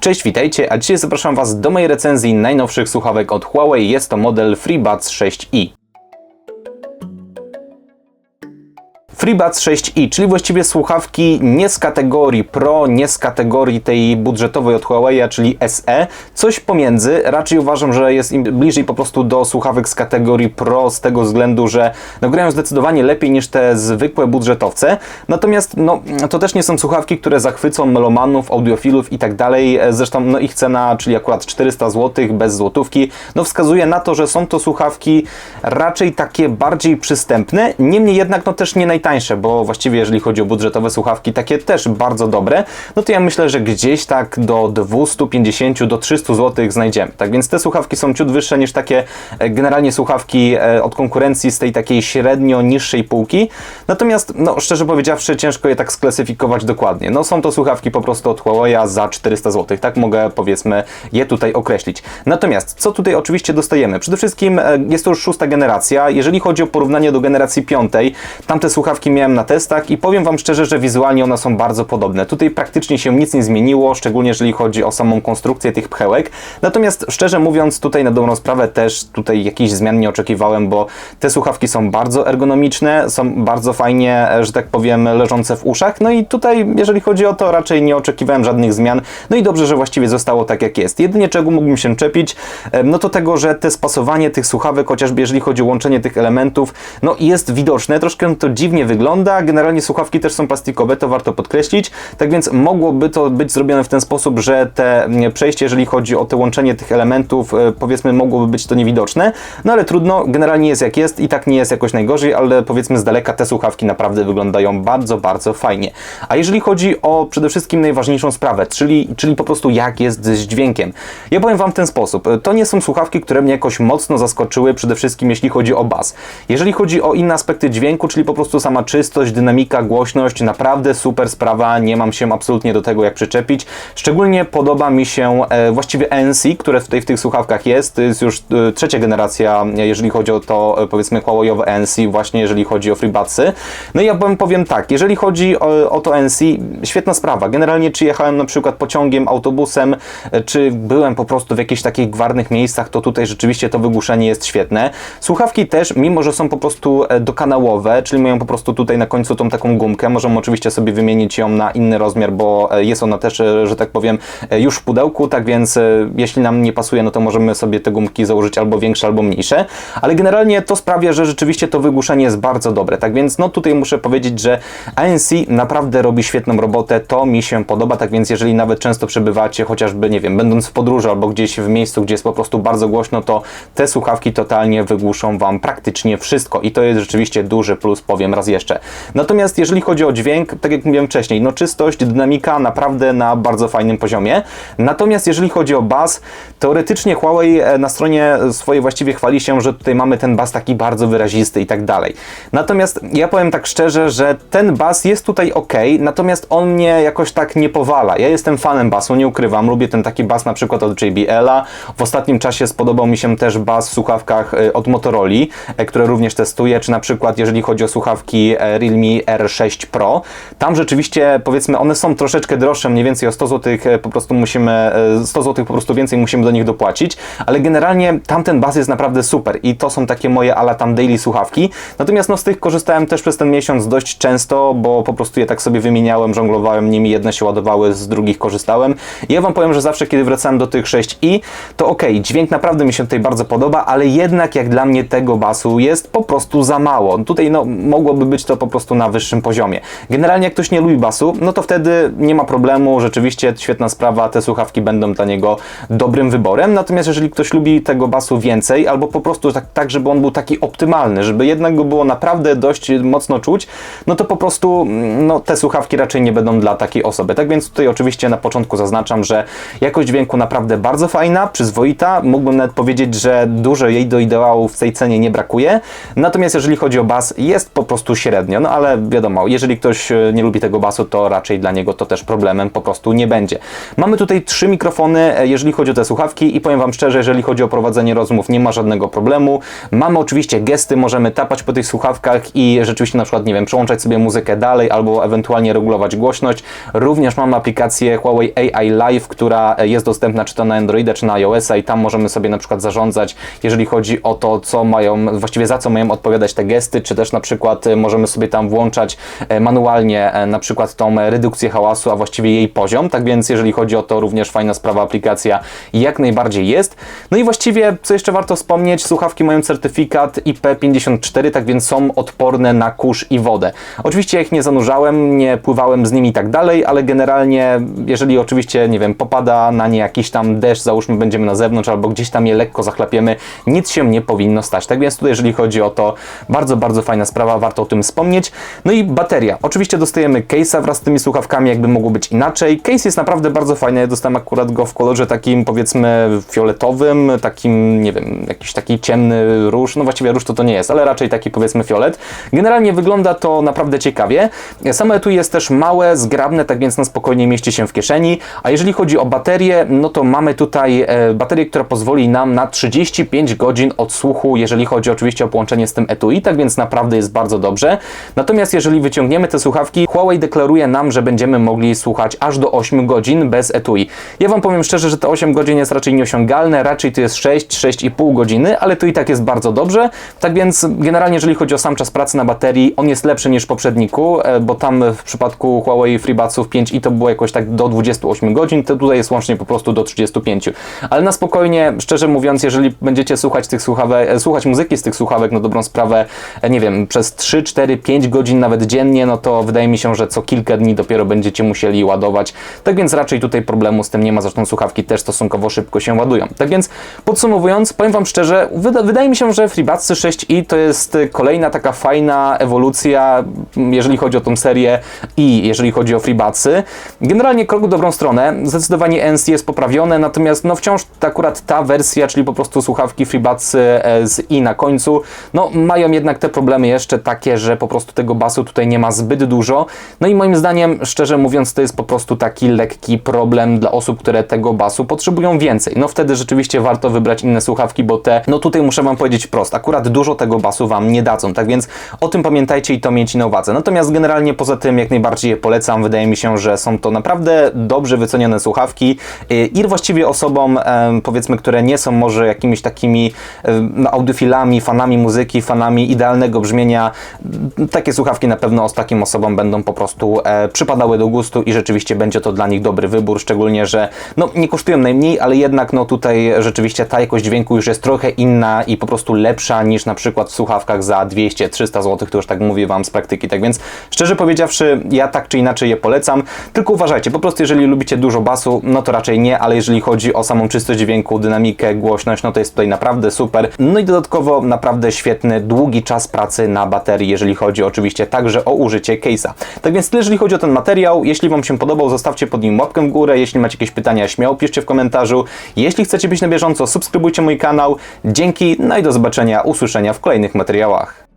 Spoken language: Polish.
Cześć, witajcie, a dzisiaj zapraszam Was do mojej recenzji najnowszych słuchawek od Huawei. Jest to model FreeBuds 6i. FreeBuds 6i, czyli właściwie słuchawki nie z kategorii Pro, nie z kategorii tej budżetowej od Huawei, czyli SE, coś pomiędzy. Raczej uważam, że jest im bliżej po prostu do słuchawek z kategorii Pro, z tego względu, że no, grają zdecydowanie lepiej niż te zwykłe budżetowce. Natomiast no, to też nie są słuchawki, które zachwycą melomanów, audiofilów i tak dalej. Zresztą no, ich cena, czyli akurat 400 zł bez złotówki, no wskazuje na to, że są to słuchawki raczej takie bardziej przystępne, niemniej jednak no też nie najtańsze bo właściwie jeżeli chodzi o budżetowe słuchawki, takie też bardzo dobre, no to ja myślę, że gdzieś tak do 250 do 300 zł znajdziemy. Tak więc te słuchawki są ciut wyższe niż takie e, generalnie słuchawki e, od konkurencji z tej takiej średnio niższej półki. Natomiast, no szczerze powiedziawszy, ciężko je tak sklasyfikować dokładnie. No są to słuchawki po prostu od Huawei za 400 zł. Tak mogę powiedzmy je tutaj określić. Natomiast co tutaj oczywiście dostajemy? Przede wszystkim e, jest to już szósta generacja. Jeżeli chodzi o porównanie do generacji piątej, tamte słuchawki słuchawki miałem na testach i powiem Wam szczerze, że wizualnie one są bardzo podobne. Tutaj praktycznie się nic nie zmieniło, szczególnie jeżeli chodzi o samą konstrukcję tych pchełek. Natomiast szczerze mówiąc, tutaj na dobrą sprawę też tutaj jakichś zmian nie oczekiwałem, bo te słuchawki są bardzo ergonomiczne, są bardzo fajnie, że tak powiem, leżące w uszach. No i tutaj, jeżeli chodzi o to, raczej nie oczekiwałem żadnych zmian. No i dobrze, że właściwie zostało tak jak jest. Jedynie czego mógłbym się czepić, no to tego, że te spasowanie tych słuchawek, chociażby jeżeli chodzi o łączenie tych elementów, no jest widoczne. Troszkę to dziwnie wygląda. Generalnie słuchawki też są plastikowe, to warto podkreślić. Tak więc mogłoby to być zrobione w ten sposób, że te mm, przejście, jeżeli chodzi o to łączenie tych elementów, e, powiedzmy, mogłoby być to niewidoczne. No ale trudno, generalnie jest jak jest i tak nie jest jakoś najgorzej, ale powiedzmy z daleka te słuchawki naprawdę wyglądają bardzo, bardzo fajnie. A jeżeli chodzi o przede wszystkim najważniejszą sprawę, czyli, czyli po prostu jak jest z dźwiękiem. Ja powiem Wam w ten sposób. E, to nie są słuchawki, które mnie jakoś mocno zaskoczyły, przede wszystkim jeśli chodzi o bas. Jeżeli chodzi o inne aspekty dźwięku, czyli po prostu sama czystość, dynamika, głośność, naprawdę super sprawa, nie mam się absolutnie do tego jak przyczepić. Szczególnie podoba mi się e, właściwie ANC, które tutaj w tych słuchawkach jest, to jest już e, trzecia generacja, jeżeli chodzi o to e, powiedzmy Huawei'owe ANC, właśnie jeżeli chodzi o FreeBudsy. No i ja powiem, powiem tak, jeżeli chodzi o, o to ANC, świetna sprawa. Generalnie czy jechałem na przykład pociągiem, autobusem, e, czy byłem po prostu w jakichś takich gwarnych miejscach, to tutaj rzeczywiście to wygłuszenie jest świetne. Słuchawki też, mimo że są po prostu e, dokanałowe, czyli mają po prostu tutaj na końcu tą taką gumkę. Możemy oczywiście sobie wymienić ją na inny rozmiar, bo e, jest ona też, e, że tak powiem, e, już w pudełku, tak więc jeśli nam nie pasuje, no to możemy sobie te gumki założyć albo większe, albo mniejsze. Ale generalnie to sprawia, że rzeczywiście to wygłuszenie jest bardzo dobre. Tak więc no tutaj muszę powiedzieć, że ANC naprawdę robi świetną robotę, to mi się podoba, tak więc jeżeli nawet często przebywacie, chociażby, nie wiem, będąc w podróży albo gdzieś w miejscu, gdzie jest po prostu bardzo głośno, to te słuchawki totalnie wygłuszą Wam praktycznie wszystko i to jest rzeczywiście duży plus, powiem raz jeszcze. Natomiast jeżeli chodzi o dźwięk, tak jak mówiłem wcześniej, no czystość, dynamika naprawdę na bardzo fajnym poziomie. Natomiast jeżeli chodzi o bas, teoretycznie Huawei e, na stronie swojej właściwie chwali się, że tutaj mamy ten bas taki bardzo wyrazisty i tak dalej. Natomiast ja powiem tak szczerze, że ten bas jest tutaj ok, natomiast on mnie jakoś tak nie powala. Ja jestem fanem basu, nie ukrywam, lubię ten taki bas na przykład od JBL-a. W ostatnim czasie spodobał mi się też bas w słuchawkach e, od Motorola, e, które również testuję, czy na przykład jeżeli chodzi o słuchawki Realme R6 Pro. Tam rzeczywiście, powiedzmy, one są troszeczkę droższe, mniej więcej o 100 zł e, po prostu musimy, 100 e, zł po prostu więcej musimy do nich dopłacić, ale generalnie tamten bas jest naprawdę super i to są takie moje ala tam daily słuchawki. Natomiast no z tych korzystałem też przez ten miesiąc dość często, bo po prostu je tak sobie wymieniałem, żonglowałem nimi, jedne się ładowały, z drugich korzystałem. I ja Wam powiem, że zawsze kiedy wracałem do tych 6i, to ok, dźwięk naprawdę mi się tutaj bardzo podoba, ale jednak jak dla mnie tego basu jest po prostu za mało. Tutaj no mogłoby być to po prostu na wyższym poziomie. Generalnie jak ktoś nie lubi basu, no to wtedy nie ma problemu, rzeczywiście świetna sprawa, te słuchawki będą dla niego dobrym wyborem. Natomiast jeżeli ktoś lubi tego basu więcej, albo po prostu tak, tak żeby on był taki optymalny, żeby jednak go było naprawdę dość mocno czuć, no to po prostu no, te słuchawki raczej nie będą dla takiej osoby. Tak więc tutaj oczywiście na początku zaznaczam, że jakość dźwięku naprawdę bardzo fajna, przyzwoita. Mógłbym nawet powiedzieć, że dużo jej do ideału w tej cenie nie brakuje. Natomiast jeżeli chodzi o bas, jest po prostu średnio, no ale wiadomo, jeżeli ktoś e, nie lubi tego basu, to raczej dla niego to też problemem po prostu nie będzie. Mamy tutaj trzy mikrofony, e, jeżeli chodzi o te słuchawki i powiem Wam szczerze, jeżeli chodzi o prowadzenie rozmów, nie ma żadnego problemu. Mamy oczywiście gesty, możemy tapać po tych słuchawkach i rzeczywiście na przykład, nie wiem, przełączać sobie muzykę dalej albo ewentualnie regulować głośność. Również mamy aplikację Huawei AI Live, która e, jest dostępna czy to na Androida, czy na iOS-a i tam możemy sobie na przykład zarządzać, jeżeli chodzi o to, co mają, właściwie za co mają odpowiadać te gesty, czy też na przykład możemy sobie tam włączać e, manualnie e, na przykład tą redukcję hałasu, a właściwie jej poziom. Tak więc jeżeli chodzi o to, również fajna sprawa, aplikacja jak najbardziej jest. No i właściwie, co jeszcze warto wspomnieć, słuchawki mają certyfikat IP54, tak więc są odporne na kurz i wodę. Oczywiście ja ich nie zanurzałem, nie pływałem z nimi i tak dalej, ale generalnie, jeżeli oczywiście, nie wiem, popada na nie jakiś tam deszcz, załóżmy będziemy na zewnątrz, albo gdzieś tam je lekko zachlapiemy, nic się nie powinno stać. Tak więc tutaj, jeżeli chodzi o to, bardzo, bardzo fajna sprawa, warto tym wspomnieć. No i bateria. Oczywiście dostajemy case'a wraz z tymi słuchawkami, jakby mogło być inaczej. Case jest naprawdę bardzo fajny, ja dostałem akurat go w kolorze takim, powiedzmy, fioletowym, takim, nie wiem, jakiś taki ciemny róż, no właściwie róż to to nie jest, ale raczej taki, powiedzmy, fiolet. Generalnie wygląda to naprawdę ciekawie. Samo etui jest też małe, zgrabne, tak więc na spokojnie mieści się w kieszeni, a jeżeli chodzi o baterię, no to mamy tutaj e, baterię, która pozwoli nam na 35 godzin odsłuchu, jeżeli chodzi oczywiście o połączenie z tym etui, tak więc naprawdę jest bardzo dobrze. Natomiast jeżeli wyciągniemy te słuchawki, Huawei deklaruje nam, że będziemy mogli słuchać aż do 8 godzin bez etui. Ja Wam powiem szczerze, że te 8 godzin jest raczej nieosiągalne, raczej to jest 6, 6,5 godziny, ale to i tak jest bardzo dobrze. Tak więc generalnie jeżeli chodzi o sam czas pracy na baterii, on jest lepszy niż w poprzedniku, e, bo tam w przypadku Huawei FreeBudsów 5i to było jakoś tak do 28 godzin, to tutaj jest łącznie po prostu do 35. Ale na spokojnie, szczerze mówiąc, jeżeli będziecie słuchać tych słuchawek, e, słuchać muzyki z tych słuchawek na dobrą sprawę, e, nie wiem, przez 3, 4, 5 godzin nawet dziennie, no to wydaje mi się, że co kilka dni dopiero będziecie musieli ładować. Tak więc raczej tutaj problemu z tym nie ma, zresztą słuchawki też stosunkowo szybko się ładują. Tak więc podsumowując, powiem Wam szczerze, wyda wydaje mi się, że FreeBudsy 6i to jest kolejna taka fajna ewolucja, m, jeżeli chodzi o tą serię i jeżeli chodzi o FreeBudsy. Generalnie krok w dobrą stronę, zdecydowanie NC jest poprawione, natomiast no wciąż akurat ta wersja, czyli po prostu słuchawki FreeBudsy e, z i na końcu, no mają jednak te problemy jeszcze takie, że po prostu tego basu tutaj nie ma zbyt dużo. No i moim zdaniem, szczerze mówiąc, to jest po prostu taki lekki problem dla osób, które tego basu potrzebują więcej. No wtedy rzeczywiście warto wybrać inne słuchawki, bo te, no tutaj muszę Wam powiedzieć wprost, akurat dużo tego basu Wam nie dadzą, tak więc o tym pamiętajcie i to miejcie na uwadze. Natomiast generalnie poza tym jak najbardziej je polecam, wydaje mi się, że są to naprawdę dobrze wycenione słuchawki yy, i właściwie osobom, powiedzmy, które nie są może jakimiś takimi no, audiofilami, fanami muzyki, fanami idealnego brzmienia, takie słuchawki na pewno z takim osobom będą po prostu e, przypadały do gustu i rzeczywiście będzie to dla nich dobry wybór, szczególnie, że no nie kosztują najmniej, ale jednak no tutaj rzeczywiście ta jakość dźwięku już jest trochę inna i po prostu lepsza niż na przykład w słuchawkach za 200-300 zł, to już tak mówię Wam z praktyki, tak więc szczerze powiedziawszy, ja tak czy inaczej je polecam, tylko uważajcie, po prostu jeżeli lubicie dużo basu, no to raczej nie, ale jeżeli chodzi o samą czystość dźwięku, dynamikę, głośność, no to jest tutaj naprawdę super, no i dodatkowo naprawdę świetny, długi czas pracy na baterii, jeżeli chodzi oczywiście także o użycie case'a. Tak więc tyle, jeżeli chodzi o ten materiał, jeśli Wam się podobał, zostawcie pod nim łapkę w górę, jeśli macie jakieś pytania, śmiało piszcie w komentarzu, jeśli chcecie być na bieżąco, subskrybujcie mój kanał, dzięki, no i do zobaczenia, usłyszenia w kolejnych materiałach.